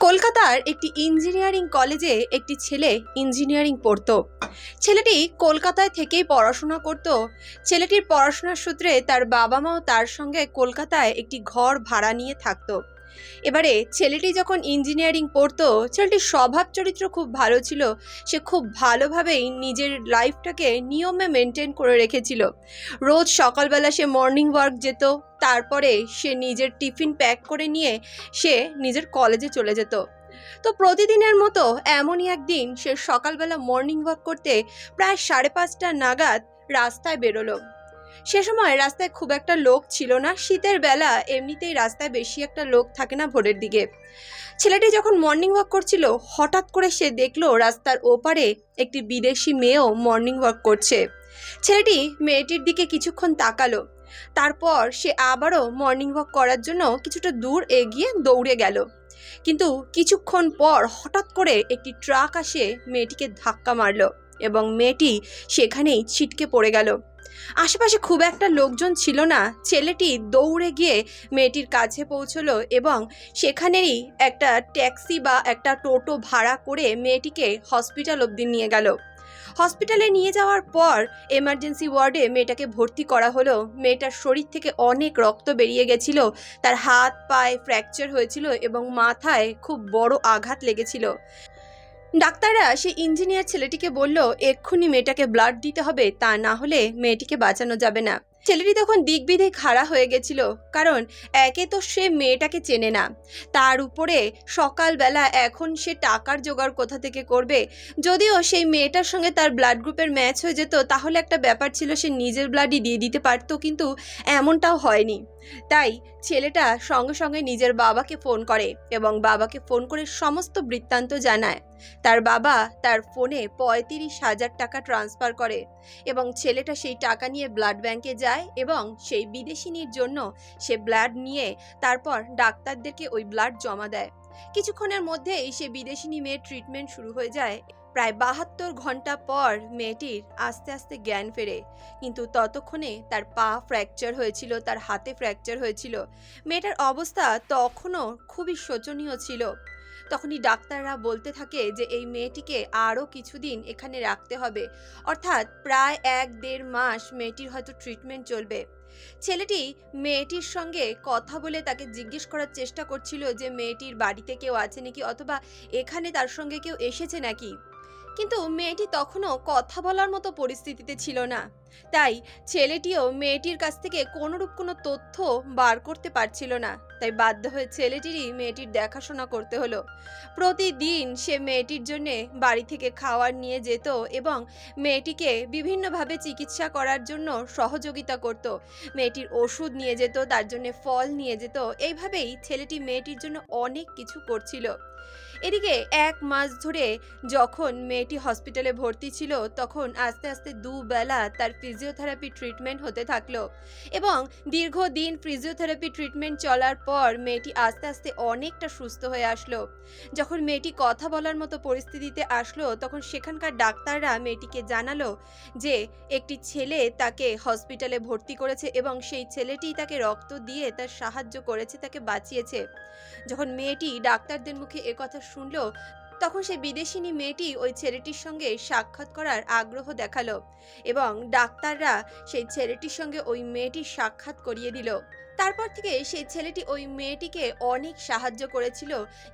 কলকাতার একটি ইঞ্জিনিয়ারিং কলেজে একটি ছেলে ইঞ্জিনিয়ারিং পড়তো। ছেলেটি কলকাতায় থেকেই পড়াশোনা করত। ছেলেটির পড়াশোনার সূত্রে তার বাবা মাও তার সঙ্গে কলকাতায় একটি ঘর ভাড়া নিয়ে থাকতো। এবারে ছেলেটি যখন ইঞ্জিনিয়ারিং পড়তো, ছেলেটির স্বভাব চরিত্র খুব ভালো ছিল। সে খুব ভালোভাবেই নিজের লাইফটাকে নিয়মে মেনটেন করে রেখেছিল। রোজ সকালবেলা সে মর্নিং ওয়ার্ক যেত, তারপরে সে নিজের টিফিন প্যাক করে নিয়ে সে নিজের কলেজে চলে যেত। তো প্রতিদিনের মতো এমনই একদিন সে সকালবেলা মর্নিং ওয়াক করতে প্রায় সাড়ে পাঁচটা নাগাদ রাস্তায় বেরোলো। সে সময় রাস্তায় খুব একটা লোক ছিল না। শীতের বেলা এমনিতেই রাস্তায় বেশি একটা লোক থাকে না ভোরের দিকে। ছেলেটি যখন মর্নিং ওয়াক করছিল, হঠাৎ করে সে দেখল রাস্তার ওপারে একটি বিদেশি মেয়েও মর্নিং ওয়াক করছে। ছেলেটি মেয়েটির দিকে কিছুক্ষণ তাকালো। তারপর সে আবারও মর্নিং ওয়াক করার জন্য কিছুটা দূর এগিয়ে দৌড়ে গেল। কিন্তু কিছুক্ষণ পর হঠাৎ করে একটি ট্রাক আসে, মেয়েটিকে ধাক্কা মারলো। এবং মেয়েটি সেখানেই ছিটকে পড়ে গেল। আশেপাশে খুব একটা লোকজন ছিল না। ছেলেটি দৌড়ে গিয়ে মেয়েটির কাছে পৌঁছলো এবং সেখানেরই একটা ট্যাক্সি বা একটা টোটো ভাড়া করে মেয়েটিকে হসপিটাল অবধি নিয়ে গেল। হসপিটালে নিয়ে যাওয়ার পর এমার্জেন্সি ওয়ার্ডে মেয়েটাকে ভর্তি করা হলো। মেয়েটার শরীর থেকে অনেক রক্ত বেরিয়ে গেছিল। তার হাত, পায়ে ফ্র্যাকচার হয়েছিল এবং মাথায় খুব বড় আঘাত লেগেছিল। ডাক্তাররা সেই ইঞ্জিনিয়ার ছেলেটিকে বলল, এক্ষুনি মেয়েটাকে ব্লাড দিতে হবে, তা না হলে মেয়েটিকে বাঁচানো যাবে না। ছেলেটি তখন দিকবিদিক খাড়া হয়ে গেছিল, কারণ একে তো সে মেয়েটাকে চেনে না। তার উপরে সকালবেলা এখন সে টাকার জোগাড় কোথা থেকে করবে? যদিও সেই মেয়েটার সঙ্গে তার ব্লাড গ্রুপের ম্যাচ হয়ে যেত, তাহলে একটা ব্যাপার ছিল সে নিজের ব্লাডই দিয়ে দিতে পারতো, কিন্তু এমনটাও হয়নি। তাই ছেলেটা সঙ্গে সঙ্গে নিজের বাবাকে ফোন করে এবং বাবাকে ফোন করে সমস্ত বৃত্তান্ত জানায়। তার বাবা তার ফোনে পঁয়ত্রিশ হাজার টাকা ট্রান্সফার করে এবং ছেলেটা সেই টাকা নিয়ে ব্লাড ব্যাংকে যায় এবং সেই বিদেশিনীর জন্য সে ব্লাড নিয়ে তারপর ডাক্তারদেরকে ওই ব্লাড জমা দেয়। কিছুক্ষণের মধ্যেই সে বিদেশিনী মেয়ের ট্রিটমেন্ট শুরু হয়ে যায় প্রায় বাহাত্তর ঘণ্টা পর মেয়েটির আস্তে আস্তে জ্ঞান ফেরে। কিন্তু ততক্ষণে তার পা ফ্র্যাকচার হয়েছিল, তার হাতে ফ্র্যাকচার হয়েছিল। মেয়েটার অবস্থা তখনও খুবই শোচনীয় ছিল। তখনই ডাক্তাররা বলতে থাকে যে, এই মেয়েটিকে আরও কিছুদিন এখানে রাখতে হবে। অর্থাৎ প্রায় এক দেড় মাস মেয়েটির হয়তো ট্রিটমেন্ট চলবে। ছেলেটি মেয়েটির সঙ্গে কথা বলে তাকে জিজ্ঞেস করার চেষ্টা করছিল যে, মেয়েটির বাড়িতে কেউ আছে নাকি? অথবা এখানে তার সঙ্গে কেউ এসেছে নাকি? কিন্তু মেয়েটি তখনও কথা বলার মতো পরিস্থিতিতে ছিল না। তাই ছেলেটিও মেয়েটির কাছ থেকে কোনোরূপ কোনো তথ্য বার করতে পারছিল না। তাই বাধ্য হয়ে ছেলেটিরই মেয়েটির দেখাশোনা করতে হলো। প্রতিদিন সে মেয়েটির জন্যে বাড়ি থেকে খাওয়ার নিয়ে যেত এবং মেয়েটিকে বিভিন্নভাবে চিকিৎসা করার জন্য সহযোগিতা করত। মেয়েটির ওষুধ নিয়ে যেত, তার জন্য ফল নিয়ে যেত। এইভাবেই ছেলেটি মেয়েটির জন্য অনেক কিছু করছিল। এদিকে এক মাস ধরে যখন মেয়েটি হসপিটালে ভর্তি ছিল, তখন আস্তে আস্তে দুবেলা তার ফিজিওথেরাপি ট্রিটমেন্ট হতে থাকল এবং দীর্ঘদিন ফিজিওথেরাপি ট্রিটমেন্ট চলার পর মেয়েটি আস্তে আস্তে অনেকটা সুস্থ হয়ে আসলো। যখন মেয়েটি কথা বলার মতো পরিস্থিতিতে আসলো, তখন সেখানকার ডাক্তাররা মেয়েটিকে জানালো যে, একটি ছেলে তাকে হসপিটালে ভর্তি করেছে এবং সেই ছেলেটি তাকে রক্ত দিয়ে তার সাহায্য করেছে, তাকে বাঁচিয়েছে। যখন মেয়েটি ডাক্তারদের মুখে একথা শুনলো, তখন সে বিদেশিনী মেয়েটি ওই ছেলেটির সঙ্গে সাক্ষাৎ করার আগ্রহ দেখাল এবং ডাক্তাররা সেই ছেলেটির সঙ্গে ওই মেয়েটির সাক্ষাৎ করিয়ে দিল। তারপর থেকে সেই ছেলেটি ওই মেয়েটিকে অনেক সাহায্য করেছিল।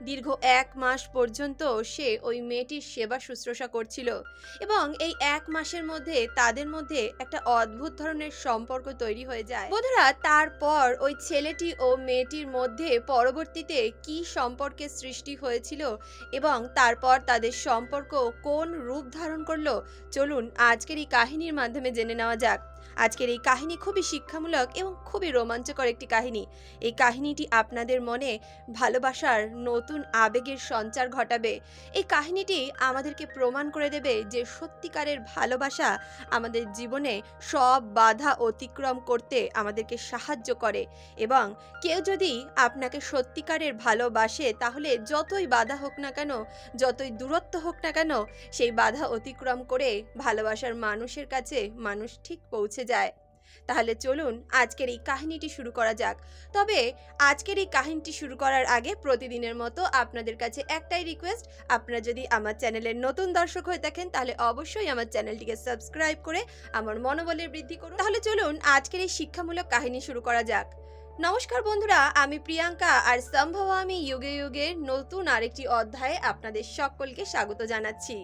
দীর্ঘ এক মাস পর্যন্ত সে ওই মেয়েটির সেবা শুশ্রূষা করছিল এবং এই এক মাসের মধ্যে তাদের মধ্যে একটা অদ্ভুত ধরনের সম্পর্ক তৈরি হয়ে যায়। বন্ধুরা, তারপর ওই ছেলেটি ও মেয়েটির মধ্যে পরবর্তীতে কি সম্পর্কের সৃষ্টি হয়েছিল এবং তারপর তাদের সম্পর্ক কোন রূপ ধারণ করল? চলুন আজকের এই কাহিনীর মাধ্যমে জেনে নেওয়া যাক। আজকের এই কাহিনী খুবই শিক্ষামূলক এবং খুবই রোমাঞ্চকর একটি কাহিনী। এই কাহিনীটি আপনাদের মনে ভালোবাসার নতুন আবেগের সঞ্চার ঘটাবে। এই কাহিনীটি আমাদেরকে প্রমাণ করে দেবে যে সত্যিকারের ভালোবাসা আমাদের জীবনে সব বাধা অতিক্রম করতে আমাদেরকে সাহায্য করে এবং কেউ যদি আপনাকে সত্যিকারের ভালোবাসে, তাহলে যতই বাধা হোক না কেন, যতই দূরত্ব হোক না কেন, সেই বাধা অতিক্রম করে ভালোবাসার মানুষের কাছে মানুষ ঠিক পৌঁছে যায়। তাহলে চলুন আজকের এই কাহিনীটি শুরু করা যাক। তবে আজকের এই কাহিনীটি শুরু করার আগে প্রতিদিনের মতো আপনাদের কাছে একটাই রিকোয়েস্ট আপনারা যদি আমার চ্যানেলের নতুন দর্শক হয়ে থাকেন, তাহলে অবশ্যই আমার চ্যানেলটিকে সাবস্ক্রাইব করে আমার মনোবলের বৃদ্ধি করুন। তাহলে চলুন আজকের এই শিক্ষামূলক কাহিনী শুরু করা যাক। নমস্কার বন্ধুরা, আমি প্রিয়াঙ্কা আর সম্ভব আমি যুগে যুগের নতুন আরেকটি অধ্যায়ে আপনাদের সকলকে স্বাগত জানাচ্ছি।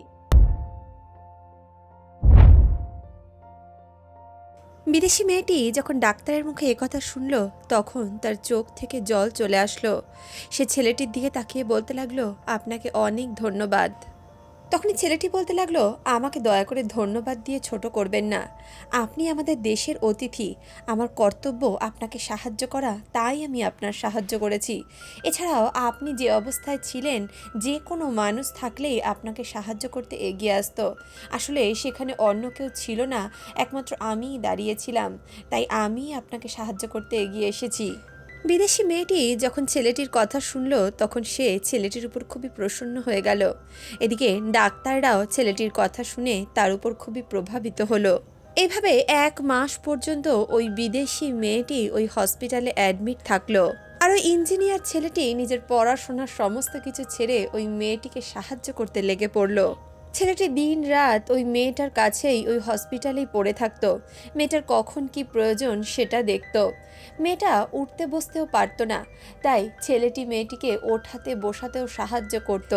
বিদেশি মেয়েটি যখন ডাক্তারের মুখে একথা শুনল, তখন তার চোখ থেকে জল চলে আসলো। সে ছেলেটির দিকে তাকিয়ে বলতে লাগল, আপনাকে অনেক ধন্যবাদ। তখনই ছেলেটি বলতে লাগল, আমাকে দয়া করে ধন্যবাদ দিয়ে ছোট করবেন না। আপনি আমাদের দেশের অতিথি। আমার কর্তব্য আপনাকে সাহায্য করা, তাই আমি আপনার সাহায্য করেছি। এছাড়াও আপনি যে অবস্থায় ছিলেন, যে কোনো মানুষ থাকলেই আপনাকে সাহায্য করতে এগিয়ে আসতো। আসলে সেখানে অন্য কেউ ছিল না, একমাত্র আমিই দাঁড়িয়েছিলাম। তাই আমি আপনাকে সাহায্য করতে এগিয়ে এসেছি। বিদেশি মেয়েটি যখন ছেলেটির কথা শুনল, তখন সে ছেলেটির উপর খুবই প্রসন্ন হয়ে গেল। এদিকে ডাক্তাররাও ছেলেটির কথা শুনে তার উপর খুবই প্রভাবিত হলো। এইভাবে এক মাস পর্যন্ত ওই বিদেশি মেয়েটি ওই হসপিটালে অ্যাডমিট থাকল। আর ওই ইঞ্জিনিয়ার ছেলেটি নিজের পড়াশোনার সমস্ত কিছু ছেড়ে ওই মেয়েটিকে সাহায্য করতে লেগে পড়ল। ছেলেটি দিন রাত ওই মেয়েটার কাছেই ওই হসপিটালেই পড়ে থাকতো। মেয়েটার কখন কি প্রয়োজন সেটা দেখতো। মেয়েটা উঠতে বসতেও পারতো না, তাই ছেলেটি মেয়েটিকে ওঠাতে বসাতেও সাহায্য করত।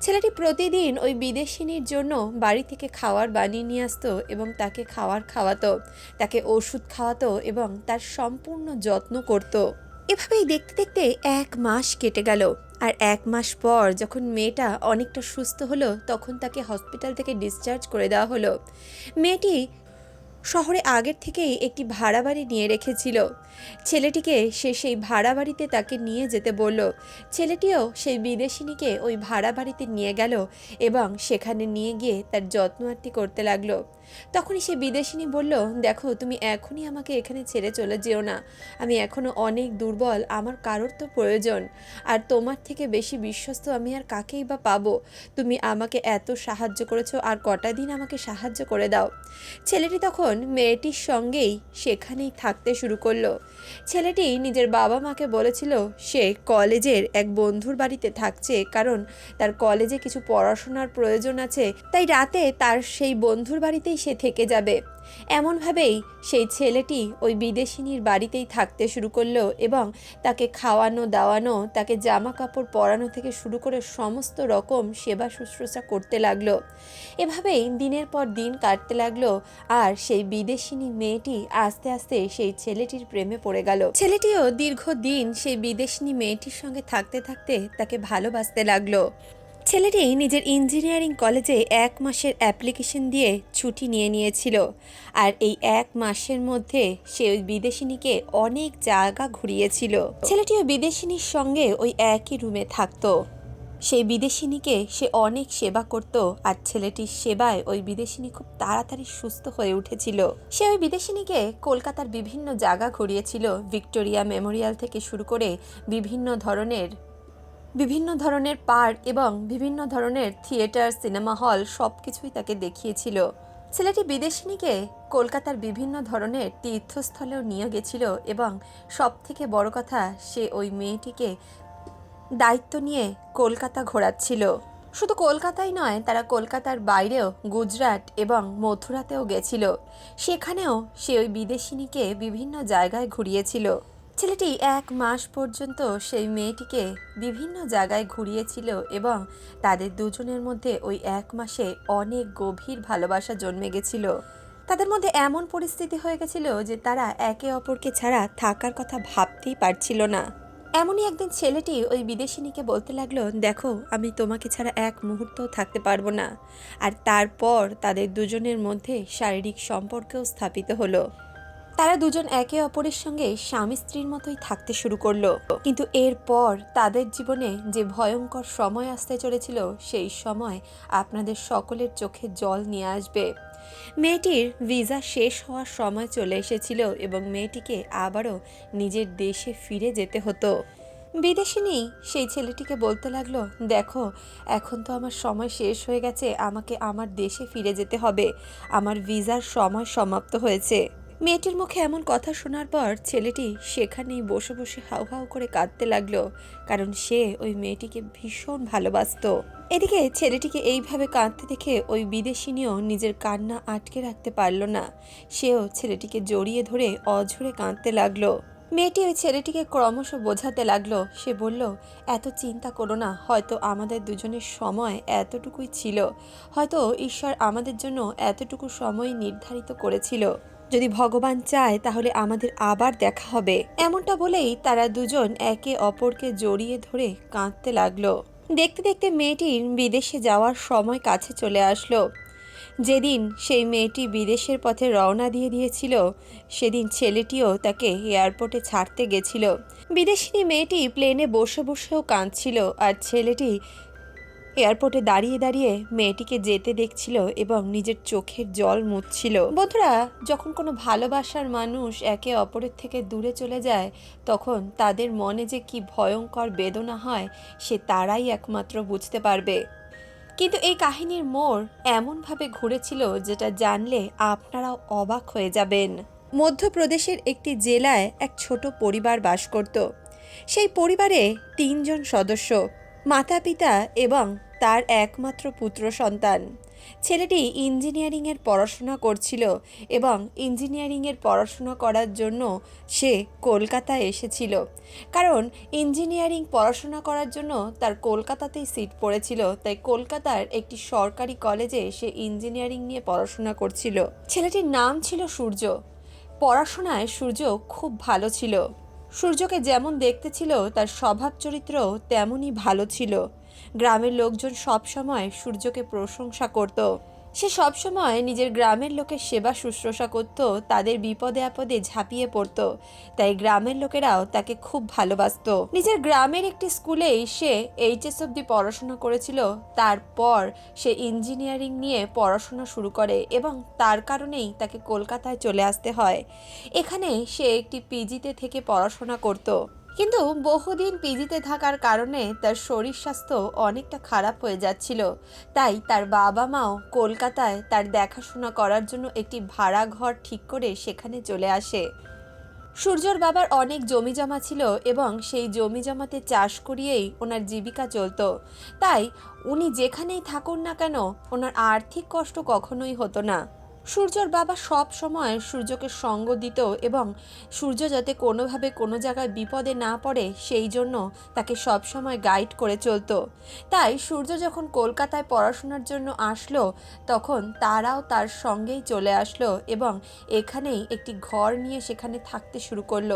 ছেলেটি প্রতিদিন ওই বিদেশিনীর জন্য বাড়ি থেকে খাওয়ার বানিয়ে নিয়ে আসতো এবং তাকে খাওয়ার খাওয়াতো, তাকে ওষুধ খাওয়াতো এবং তার সম্পূর্ণ যত্ন করত। এভাবেই দেখতে দেখতে এক মাস কেটে গেল। আর এক মাস পর যখন মেয়েটা অনেকটা সুস্থ হলো, তখন তাকে হসপিটাল থেকে ডিসচার্জ করে দেওয়া হলো। মেয়েটি শহরে আগের থেকেই একটি ভাড়া বাড়ি নিয়ে রেখেছিল। ছেলেটিকে সে সেই ভাড়া বাড়িতে তাকে নিয়ে যেতে বলল। ছেলেটিও সেই বিদেশিনীকে ওই ভাড়া বাড়িতে নিয়ে গেল এবং সেখানে নিয়ে গিয়ে তার যত্ন আত্তি করতে লাগল। তখনই সে বিদেশিনী বলল, দেখো, তুমি এখনই আমাকে এখানে ছেড়ে চলে যেও না। আমি এখনও অনেক দুর্বল, আমার কারোর তো প্রয়োজন। আর তোমার থেকে বেশি বিশ্বস্ত আমি আর কাকেই বা পাবো? তুমি আমাকে এত সাহায্য করেছ আর কটা দিন আমাকে সাহায্য করে দাও। ছেলেটি তখন মেয়েটির সঙ্গেই সেখানেই থাকতে শুরু করল। ছেলেটি নিজের বাবা মাকে বলেছিল, সে কলেজের এক বন্ধুর বাড়িতে থাকছে, কারণ তার কলেজে কিছু পড়াশোনার প্রয়োজন আছে, তাই রাতে তার সেই বন্ধুর বাড়িতেই সে থেকে যাবে। এমনভাবেই সেই ছেলেটি ওই বিদেশিনীর বাড়িতেই থাকতে শুরু করল এবং তাকে খাওয়ানো, দাওয়ানো, তাকে জামা কাপড় পরানো থেকে শুরু করে সমস্ত রকম সেবা শুশ্রূষা করতে লাগল। এভাবেই দিনের পর দিন কাটতে লাগল আর সেই বিদেশিনী মেয়েটি আস্তে আস্তে সেই ছেলেটির প্রেমে পড়ে গেল। ছেলেটিও দীর্ঘদিন সেই বিদেশিনী মেয়েটির সঙ্গে থাকতে থাকতে তাকে ভালোবাসতে লাগল। ছেলেটি নিজের ইঞ্জিনিয়ারিং কলেজে এক মাসের অ্যাপ্লিকেশন দিয়ে ছুটি নিয়ে নিয়েছিল। আর এই এক মাসের মধ্যে সে ওই বিদেশিনীকে অনেক জায়গা ঘুরিয়েছিল। ছেলেটিও বিদেশিনীর সঙ্গে ওই একই রুমে থাকতো। সেই বিদেশিনীকে সে অনেক সেবা করত আর ছেলেটির সেবায় ওই বিদেশিনী খুব তাড়াতাড়ি সুস্থ হয়ে উঠেছিল। সে ওই বিদেশিনীকে কলকাতার বিভিন্ন জায়গা ঘুরিয়েছিল। ভিক্টোরিয়া মেমোরিয়াল থেকে শুরু করে বিভিন্ন ধরনের বিভিন্ন ধরনের পার্ক এবং বিভিন্ন ধরনের থিয়েটার, সিনেমা হল সব কিছুই তাকে দেখিয়েছিল। ছেলেটি বিদেশিনীকে কলকাতার বিভিন্ন ধরনের তীর্থস্থলেও নিয়ে গেছিল এবং সব থেকে বড় কথা, সে ওই মেয়েটিকে দায়িত্ব নিয়ে কলকাতা ঘোরাচ্ছিল। শুধু কলকাতাই নয়, তারা কলকাতার বাইরেও গুজরাট এবং মথুরাতেও গেছিল। সেখানেও সে ওই বিদেশিনীকে বিভিন্ন জায়গায় ঘুরিয়েছিল। ছেলেটি এক মাস পর্যন্ত সেই মেয়েটিকে বিভিন্ন জায়গায় ঘুরিয়েছিল এবং তাদের দুজনের মধ্যে ওই এক মাসে অনেক গভীর ভালোবাসা জন্মে গেছিল। তাদের মধ্যে এমন পরিস্থিতি হয়ে গেছিল যে তারা একে অপরকে ছাড়া থাকার কথা ভাবতেই পারছিল না। এমনই একদিন ছেলেটি ওই বিদেশিনীকে বলতে লাগল, দেখো, আমি তোমাকে ছাড়া এক মুহূর্তও থাকতে পারব না। আর তারপর তাদের দুজনের মধ্যে শারীরিক সম্পর্কও স্থাপিত হলো। তারা দুজন একে অপরের সঙ্গে স্বামী স্ত্রীর মতোই থাকতে শুরু করল। কিন্তু এরপর তাদের জীবনে যে ভয়ঙ্কর সময় আসতে চলেছিল, সেই সময় আপনাদের সকলের চোখে জল নিয়ে আসবে। মেয়েটির ভিসা শেষ হওয়ার সময় চলে এসেছিল এবং মেয়েটিকে আবারও নিজের দেশে ফিরে যেতে হতো। বিদেশিনী সেই ছেলেটিকে বলতে লাগল, দেখো, এখন তো আমার সময় শেষ হয়ে গেছে, আমাকে আমার দেশে ফিরে যেতে হবে। আমার ভিসার সময় সমাপ্ত হয়েছে। মেয়েটির মুখে এমন কথা শোনার পর ছেলেটি সেখানেই বসে বসে হাউ হাউ করে কাঁদতে লাগল, কারণ সে ওই মেয়েটিকে ভীষণ ভালোবাসতো। এদিকে ছেলেটিকে এইভাবে কাঁদতে দেখে ওই বিদেশিনীও নিজের কান্না আটকে রাখতে পারল না। সেও ছেলেটিকে জড়িয়ে ধরে অঝরে কাঁদতে লাগল। মেয়েটি ওই ছেলেটিকে ক্রমশ বোঝাতে লাগল। সে বলল, এত চিন্তা করো না, হয়তো আমাদের দুজনের সময় এতটুকুই ছিল। হয়তো ঈশ্বর আমাদের জন্য এতটুকু সময় নির্ধারিত করেছিল। যদি ভগবান চায়, তাহলে আমাদের আবার দেখা হবে। এমনটা বলেই তারা দুজন একে অপরকে জড়িয়ে ধরে কাঁদতে লাগল। দেখতে দেখতে মেয়েটির বিদেশে যাওয়ার সময় কাছে চলে আসলো। যেদিন সেই মেয়েটি বিদেশের পথে রওনা দিয়ে দিয়েছিল, সেদিন ছেলেটিও তাকে এয়ারপোর্টে ছাড়তে গেছিল। বিদেশিনী মেয়েটি প্লেনে বসে বসেও কাঁদছিল, আর ছেলেটি এয়ারপোর্টে দাঁড়িয়ে দাঁড়িয়ে মেয়েটিকে যেতে দেখছিল এবং নিজের চোখের জল মুছছিল। বন্ধুরা, যখন কোনো ভালোবাসার মানুষ একে অপরের থেকে দূরে চলে যায়, তখন তাদের মনে যে কি ভয়ঙ্কর বেদনা হয়, সে তারাই একমাত্র বুঝতে পারবে। কিন্তু এই কাহিনীর মোড় এমনভাবে ঘুরেছিল যেটা জানলে আপনারাও অবাক হয়ে যাবেন। মধ্যপ্রদেশের একটি জেলায় এক ছোট পরিবার বাস করত। সেই পরিবারে তিনজন সদস্য। মাতা পিতা এবং তার একমাত্র পুত্র সন্তান। ছেলেটি ইঞ্জিনিয়ারিংয়ের পড়াশোনা করছিল এবং ইঞ্জিনিয়ারিংয়ের পড়াশোনা করার জন্য সে কলকাতায় এসেছিল। কারণ ইঞ্জিনিয়ারিং পড়াশোনা করার জন্য তার কলকাতাতেই সিট পড়েছিল, তাই কলকাতার একটি সরকারি কলেজে সে ইঞ্জিনিয়ারিং নিয়ে পড়াশোনা করছিল। ছেলেটির নাম ছিল সূর্য। পড়াশোনায় সূর্য খুব ভালো ছিল। সূর্যকে যেমন দেখতে ছিল, তার স্বভাব চরিত্র তেমনই ভালো ছিল। গ্রামের লোকজন সবসময় সূর্যকে প্রশংসা করত। সে সবসময় নিজের গ্রামের লোকের সেবা শুশ্রূষা করত, তাদের বিপদে আপদে ঝাঁপিয়ে পড়ত। তাই গ্রামের লোকেরাও তাকে খুব ভালোবাসতো। নিজের গ্রামের একটি স্কুলেই সে এইচএস অব্দি পড়াশোনা করেছিল। তারপর সে ইঞ্জিনিয়ারিং নিয়ে পড়াশোনা শুরু করে এবং তার কারণেই তাকে কলকাতায় চলে আসতে হয়। এখানে সে একটি পিজিতে থেকে পড়াশোনা করত। কিন্তু বহুদিন পিজিতে থাকার কারণে তার শরীর স্বাস্থ্য অনেকটা খারাপ হয়ে যাচ্ছিল। তাই তার বাবা মাও কলকাতায় তার দেখাশোনা করার জন্য একটি ভাড়া ঘর ঠিক করে সেখানে চলে আসে। সূর্যর বাবার অনেক জমি জমা ছিল এবং সেই জমি জমাতে চাষ করিয়েই ওনার জীবিকা চলতো। তাই উনি যেখানেই থাকুন না কেন, ওনার আর্থিক কষ্ট কখনোই হতো না। সূর্যর বাবা সব সময় সূর্যকে সঙ্গ দিত এবং সূর্য যাতে কোনোভাবে কোনো জায়গায় বিপদে না পড়ে, সেই জন্য তাকে সব সময় গাইড করে চলতো। তাই সূর্য যখন কলকাতায় পড়াশোনার জন্য আসলো, তখন তারাও তার সঙ্গেই চলে আসলো এবং এখানেই একটি ঘর নিয়ে সেখানে থাকতে শুরু করল।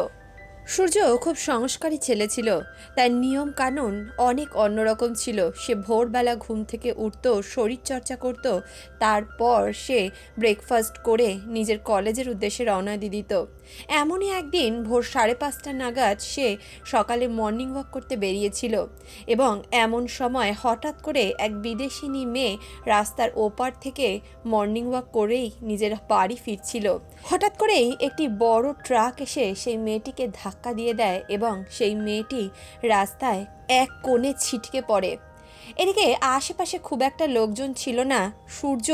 সূর্য খুব সংস্কারী ছেলে ছিল। তার নিয়ম কানুন অনেক অন্যরকম ছিল। সে ভোরবেলা ঘুম থেকে উঠতো, শরীরচর্চা করত, তারপর সে ব্রেকফাস্ট করে নিজের কলেজের উদ্দেশ্যে রওনা দিয়ে দিত। এমনই একদিন ভোর সাড়ে পাঁচটা নাগাদ সে সকালে মর্নিং ওয়াক করতে বেরিয়েছিল এবং এমন সময় হঠাৎ করে এক বিদেশিনী মেয়ে রাস্তার ওপার থেকে মর্নিং ওয়াক করেই নিজের বাড়ি ফিরছিল। হঠাৎ করেই একটি বড় ট্রাক এসে সেই মেয়েটিকে ধাক্কা দিয়ে দেয় এবং সেই মেয়েটি রাস্তায় এক কোণে ছিটকে পড়ে। এদিকে আশেপাশে খুব একটা লোকজন ছিল না। সূর্য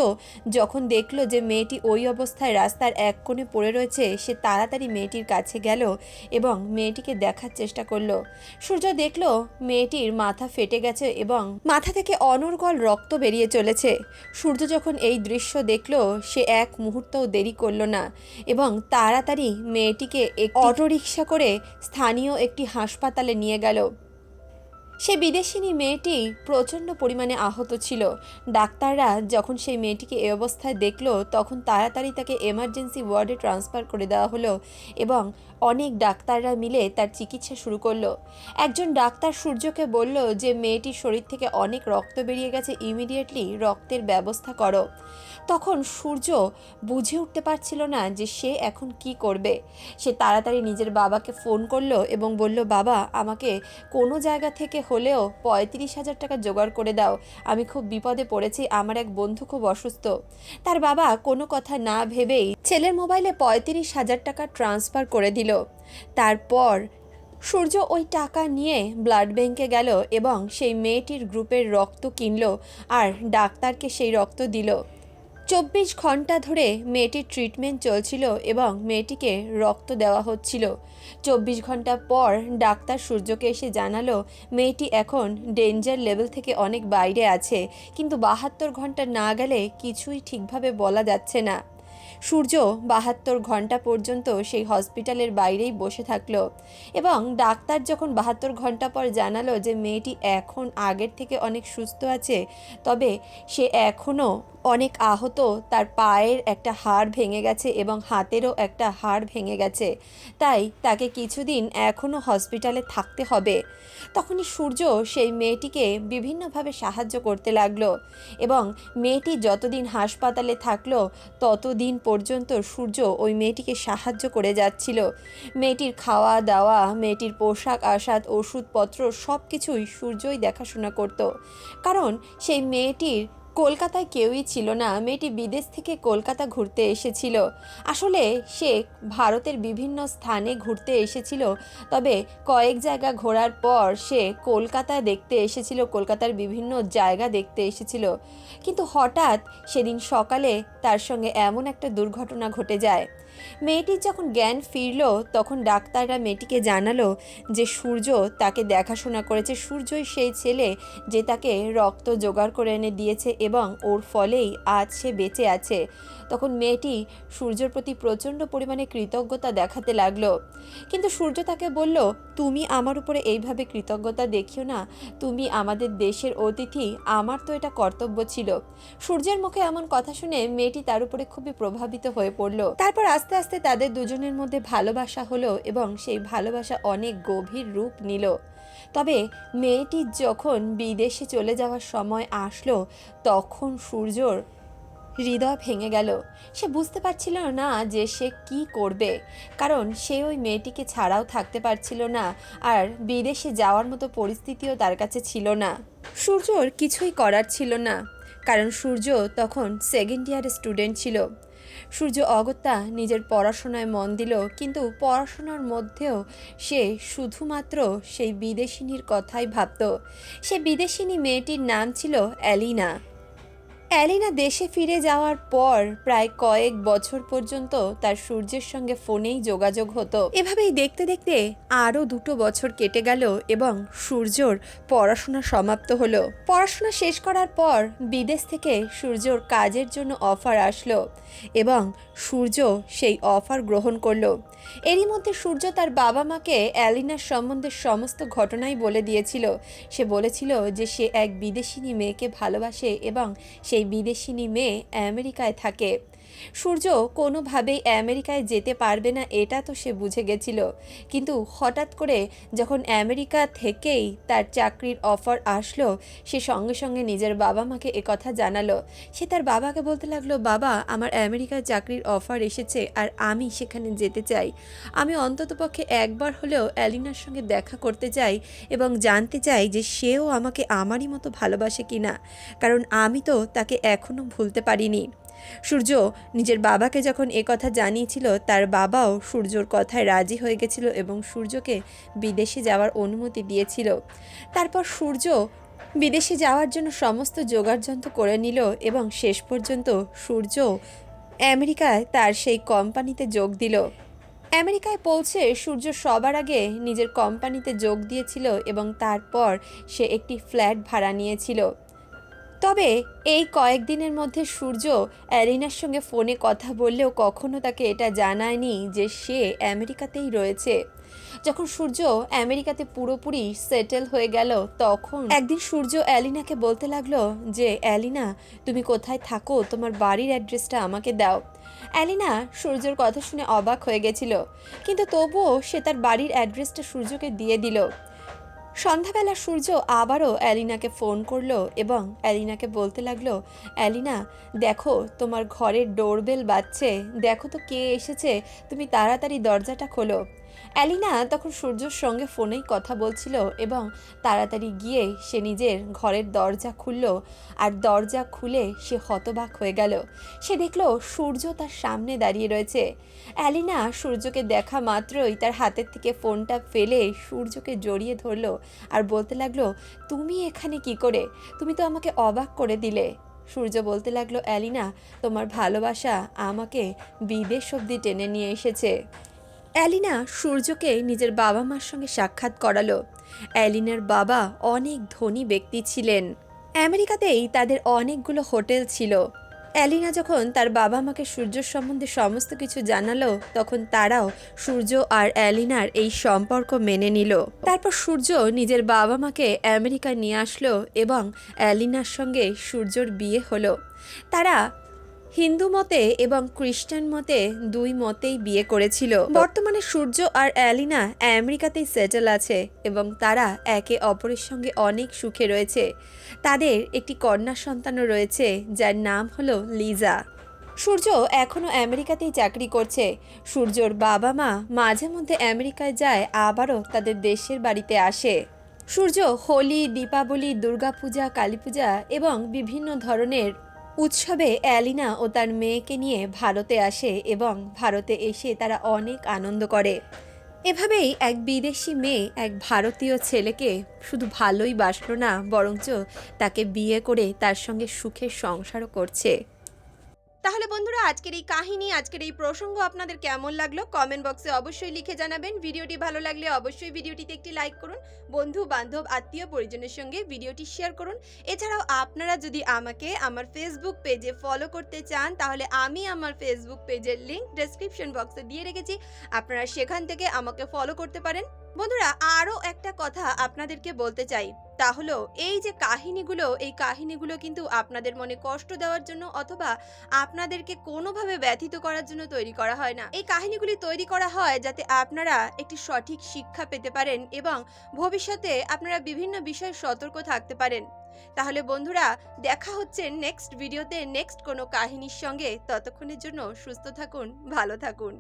যখন দেখল যে মেয়েটি ওই অবস্থায় রাস্তার এক কোণে পড়ে রয়েছে, সে তাড়াতাড়ি মেয়েটির কাছে গেল এবং মেয়েটিকে দেখার চেষ্টা করল। সূর্য দেখল মেয়েটির মাথা ফেটে গেছে এবং মাথা থেকে অনর্গল রক্ত বেরিয়ে চলেছে। সূর্য যখন এই দৃশ্য দেখল, সে এক মুহূর্তও দেরি করল না এবং তাড়াতাড়ি মেয়েটিকে অটোরিকশা করে স্থানীয় একটি হাসপাতালে নিয়ে গেল। সে বিদেশিনী মেয়েটি প্রচণ্ড পরিমাণে আহত ছিল। ডাক্তাররা যখন সেই মেয়েটিকে এ অবস্থায় দেখল, তখন তাড়াতাড়ি তাকে এমার্জেন্সি ওয়ার্ডে ট্রান্সফার করে দেওয়া হলো এবং অনেক ডাক্তাররা মিলে তার চিকিৎসা শুরু করল। একজন ডাক্তার সূর্যকে বলল যে, মেয়েটির শরীর থেকে অনেক রক্ত বেরিয়ে গেছে ইমিডিয়েটলি রক্তের ব্যবস্থা করো। তখন সূর্য বুঝে উঠতে পারছিল না যে সে এখন কি করবে। সে তাড়াতাড়ি নিজের বাবাকে ফোন করল এবং বলল, বাবা, আমাকে কোনো জায়গা থেকে হলেও পঁয়ত্রিশ হাজার টাকা জোগাড় করে দাও। আমি খুব বিপদে পড়েছি, আমার এক বন্ধু খুব অসুস্থ। তার বাবা কোনো কথা না ভেবেই ছেলের মোবাইলে পঁয়ত্রিশ হাজার টাকা ট্রান্সফার করে দিল। তারপর সূর্য ওই টাকা নিয়ে ব্লাড ব্যাংকে গেল এবং সেই মেয়েটির গ্রুপের রক্ত কিনলো আর ডাক্তারকে সেই রক্ত দিল। চব্বিশ ঘণ্টা ধরে মেয়েটির ট্রিটমেন্ট চলছিল এবং মেয়েটিকে রক্ত দেওয়া হচ্ছিল। চব্বিশ ঘণ্টা পর ডাক্তার সূর্যকে এসে জানালো, মেয়েটি এখন ডেঞ্জার লেভেল থেকে অনেক বাইরে আছে, কিন্তু বাহাত্তর ঘণ্টা না গেলে কিছুই ঠিকভাবে বলা যাচ্ছে না। সূর্য বাহাত্তর ঘণ্টা পর্যন্ত সেই হসপিটালের বাইরেই বসে থাকল এবং ডাক্তার যখন বাহাত্তর ঘণ্টা পর জানালো যে মেয়েটি এখন আগের থেকে অনেক সুস্থ আছে, তবে সে এখনও অনেক আহত, তার পায়ের একটা হাড় ভেঙে গেছে এবং হাতেরও একটা হাড় ভেঙে গেছে। তাই তাকে কিছুদিন এখনও হসপিটালে থাকতে হবে। তখনই সূর্য সেই মেয়েটিকে বিভিন্নভাবে সাহায্য করতে লাগল এবং মেয়েটি যতদিন হাসপাতালে থাকল, ততদিন পর্যন্ত সূর্য ওই মেয়েটিকে সাহায্য করে যাচ্ছিল। মেয়েটির খাওয়া দাওয়া, মেয়েটির পোশাক আশাক, ওষুধপত্র সব কিছুই সূর্যই দেখাশোনা করত। কারণ সেই মেয়েটির কলকাতায় কেউই ছিল না। মেয়েটি বিদেশ থেকে কলকাতা ঘুরতে এসেছিল। আসলে সে ভারতের বিভিন্ন স্থানে ঘুরতে এসেছিল, তবে কয়েক জায়গা ঘোরার পর সে কলকাতা দেখতে এসেছিল, কলকাতার বিভিন্ন জায়গা দেখতে এসেছিল। কিন্তু হঠাৎ সেদিন সকালে তার সঙ্গে এমন একটা দুর্ঘটনা ঘটে যায়। মেয়েটির যখন জ্ঞান ফিরল, তখন ডাক্তাররা মেয়েটিকে জানালো যে সূর্য তাকে দেখাশোনা করেছে। সূর্যই সেই ছেলে যে তাকে রক্ত জোগাড় করে এনে দিয়েছে এবং ওর ফলেই আজ সে বেঁচে আছে। তখন মেয়েটি সূর্যের প্রতি প্রচণ্ড পরিমাণে কৃতজ্ঞতা দেখাতে লাগল। কিন্তু সূর্য তাকে বলল, তুমি আমার উপরে এইভাবে কৃতজ্ঞতা দেখিও না। তুমি আমাদের দেশের অতিথি। আমার তো এটা কর্তব্য ছিল। সূর্যের মুখে এমন কথা শুনে মেয়েটি তার উপরে খুবই প্রভাবিত হয়ে পড়ল। তারপর আস্তে আস্তে তাদের দুজনের মধ্যে ভালোবাসা হলো এবং সেই ভালোবাসা অনেক গভীর রূপ নিল। তবে মেয়েটির যখন বিদেশে চলে যাওয়ার সময় আসলো, তখন সূর্যর হৃদয় ভেঙে গেল। সে বুঝতে পারছিল না যে সে কি করবে। কারণ সে ওই মেয়েটিকে ছাড়াও থাকতে পারছিল না আর বিদেশে যাওয়ার মতো পরিস্থিতিও তার কাছে ছিল না। সূর্যর কিছুই করার ছিল না। কারণ সূর্য তখন সেকেন্ড ইয়ারের স্টুডেন্ট ছিল। সূর্য অগত্যা নিজের পড়াশোনায় মন দিল, কিন্তু পড়াশোনার মধ্যেও সে শুধুমাত্র সেই বিদেশিনীর কথাই ভাবত। সে বিদেশিনী মেয়েটির নাম ছিল অ্যালিনা। অ্যালিনা দেশে ফিরে যাওয়ার পর প্রায় কয়েক বছর পর্যন্ত তার সূর্যের সঙ্গে ফোনেই যোগাযোগ হতো। এভাবেই দেখতে দেখতে আরও দুটো বছর কেটে গেল এবং সূর্যর পড়াশোনা সমাপ্ত হলো। পড়াশোনা শেষ করার পর বিদেশ থেকে সূর্যর কাজের জন্য অফার আসলো এবং সূর্য সেই অফার গ্রহণ করল। এরই মধ্যে সূর্য তার বাবা মাকে অ্যালিনার সম্বন্ধে সমস্ত ঘটনাই বলে দিয়েছিল। সে বলেছিল যে সে এক বিদেশিনী মেয়েকে ভালোবাসে এবং সেই বিদেশিনী মেয়ে আমেরিকায় থাকে। সূর্য কোনোভাবেই আমেরিকায় যেতে পারবে না, এটা তো সে বুঝে গেছিল। কিন্তু হঠাৎ করে যখন আমেরিকা থেকেই তার চাকরির অফার আসলো, সে সঙ্গে সঙ্গে নিজের বাবা মাকে একথা জানালো। সে তার বাবাকে বলতে লাগল, বাবা, আমার আমেরিকায় চাকরির অফার এসেছে আর আমি সেখানে যেতে চাই। আমি অন্ততপক্ষে একবার হলেও অ্যালিনার সঙ্গে দেখা করতে চাই এবং জানতে চাই যে সেও আমাকে আমারই মতো ভালোবাসে কি না কারণ আমি তো তাকে এখনও ভুলতে পারিনি। সূর্য নিজের বাবাকে যখন এ কথা জানিয়েছিল, তার বাবাও সূর্যর কথায় রাজি হয়ে গেছিল এবং সূর্যকে বিদেশে যাওয়ার অনুমতি দিয়েছিল। তারপর সূর্য বিদেশে যাওয়ার জন্য সমস্ত যোগাড়যন্ত্র করে নিল এবং শেষ পর্যন্ত সূর্য আমেরিকায় তার সেই কোম্পানিতে যোগ দিল। আমেরিকায় পৌঁছে সূর্য সবার আগে নিজের কোম্পানিতে যোগ দিয়েছিল এবং তারপর সে একটি ফ্ল্যাট ভাড়া নিয়েছিল। তবে এই কয়েকদিনের মধ্যে সূর্য অ্যারিনার সঙ্গে ফোনে কথা বললেও কখনো তাকে এটা জানায়নি যে সে আমেরিকাতেই রয়েছে। যখন সূর্য আমেরিকাতে পুরোপুরি সেটেল হয়ে গেল, তখন একদিন সূর্য অ্যালিনাকে বলতে লাগল যে, অ্যালিনা, তুমি কোথায় থাকো? তোমার বাড়ির অ্যাড্রেসটা আমাকে দাও। অ্যালিনা সূর্যর কথা শুনে অবাক হয়ে গেছিল, কিন্তু তবুও সে তার বাড়ির অ্যাড্রেসটা সূর্যকে দিয়ে দিল। সন্ধ্যাবেলা সূর্য আবারও অ্যালিনাকে ফোন করল এবং অ্যালিনাকে বলতে লাগল, অ্যালিনা, দেখো, তোমার ঘরের ডোরবেল বাজছে। দেখো তো কে এসেছে। তুমি তাড়াতাড়ি দরজাটা খোলো। অ্যালিনা তখন সূর্যর সঙ্গে ফোনেই কথা বলছিল এবং তাড়াতাড়ি গিয়ে সে নিজের ঘরের দরজা খুলল আর দরজা খুলে সে হতবাক হয়ে গেল। সে দেখল সূর্য তার সামনে দাঁড়িয়ে রয়েছে। অ্যালিনা সূর্যকে দেখা মাত্রই তার হাতের থেকে ফোনটা ফেলে সূর্যকে জড়িয়ে ধরলো আর বলতে লাগল, তুমি এখানে কি করে? তুমি তো আমাকে অবাক করে দিলে। সূর্য বলতে লাগল, অ্যালিনা, তোমার ভালোবাসা আমাকে বিদেশ অব্দি টেনে নিয়ে এসেছে। অ্যালিনা সূর্যকে নিজের বাবা মার সঙ্গে সাক্ষাৎ করালো। অ্যালিনার বাবা অনেক ধনী ব্যক্তি ছিলেন। আমেরিকাতেই তাদের অনেকগুলো হোটেল ছিল। অ্যালিনা যখন তার বাবা মাকে সূর্যর সম্বন্ধে সমস্ত কিছু জানালো, তখন তারাও সূর্য আর অ্যালিনার এই সম্পর্ক মেনে নিল। তারপর সূর্য নিজের বাবা মাকে আমেরিকায় নিয়ে আসলো এবং অ্যালিনার সঙ্গে সূর্যর বিয়ে হলো। তারা হিন্দু মতে এবং খ্রিস্টান মতে দুই মতেই বিয়ে করেছিল। বর্তমানে সূর্য আর অ্যালিনা আমেরিকাতেই সেটেল আছে এবং তারা একে অপরের সঙ্গে অনেক সুখে রয়েছে। তাদের একটি কন্যা সন্তানও রয়েছে, যার নাম হলো লিজা। সূর্য এখনও আমেরিকাতেই চাকরি করছে। সূর্যর বাবা মা মাঝে মধ্যে আমেরিকায় যায়, আবারও তাদের দেশের বাড়িতে আসে। সূর্য হোলি, দীপাবলি, দুর্গাপূজা, কালীপূজা এবং বিভিন্ন ধরনের উৎসবে অ্যালিনা ও তার মেয়েকে নিয়ে ভারতে আসে এবং ভারতে এসে তারা অনেক আনন্দ করে। এভাবেই এক বিদেশি মেয়ে এক ভারতীয় ছেলেকে শুধু ভালোই বাসলো না, বরঞ্চ তাকে বিয়ে করে তার সঙ্গে সুখের সংসারও করছে। তাহলে বন্ধুরা, আজকের এই কাহিনী, আজকের এই প্রসঙ্গ আপনাদের কেমন লাগল? কমেন্ট বক্সে অবশ্যই লিখে জানাবেন। ভিডিওটি ভালো লাগলে অবশ্যই ভিডিওটিতে একটি লাইক করুন। বন্ধু, বান্ধব, আত্মীয় পরিজনের সঙ্গে ভিডিওটি শেয়ার করুন। এছাড়াও আপনারা যদি আমাকে আমার ফেসবুক পেজে ফলো করতে চান, তাহলে আমি আমার ফেসবুক পেজের লিঙ্ক ডেসক্রিপশন বক্সে দিয়ে রেখেছি। আপনারা সেখান থেকে আমাকে ফলো করতে পারেন। বন্ধুরা, আরও একটা কথা আপনাদেরকে বলতে চাই। তা হলো এই যে কাহিনীগুলো, এই কাহিনীগুলো কিন্তু আপনাদের মনে কষ্ট দেওয়ার জন্য অথবা আপনাদেরকে কোনোভাবে ব্যথিত করার জন্য তৈরি করা হয় না। এই কাহিনীগুলি তৈরি করা হয় যাতে আপনারা একটি সঠিক শিক্ষা পেতে পারেন এবং ভবিষ্যতে আপনারা বিভিন্ন বিষয়ে সতর্ক থাকতে পারেন। তাহলে বন্ধুরা, দেখা হচ্ছে নেক্সট ভিডিওতে নেক্সট কোনো কাহিনীর সঙ্গে। ততক্ষণের জন্য সুস্থ থাকুন, ভালো থাকুন।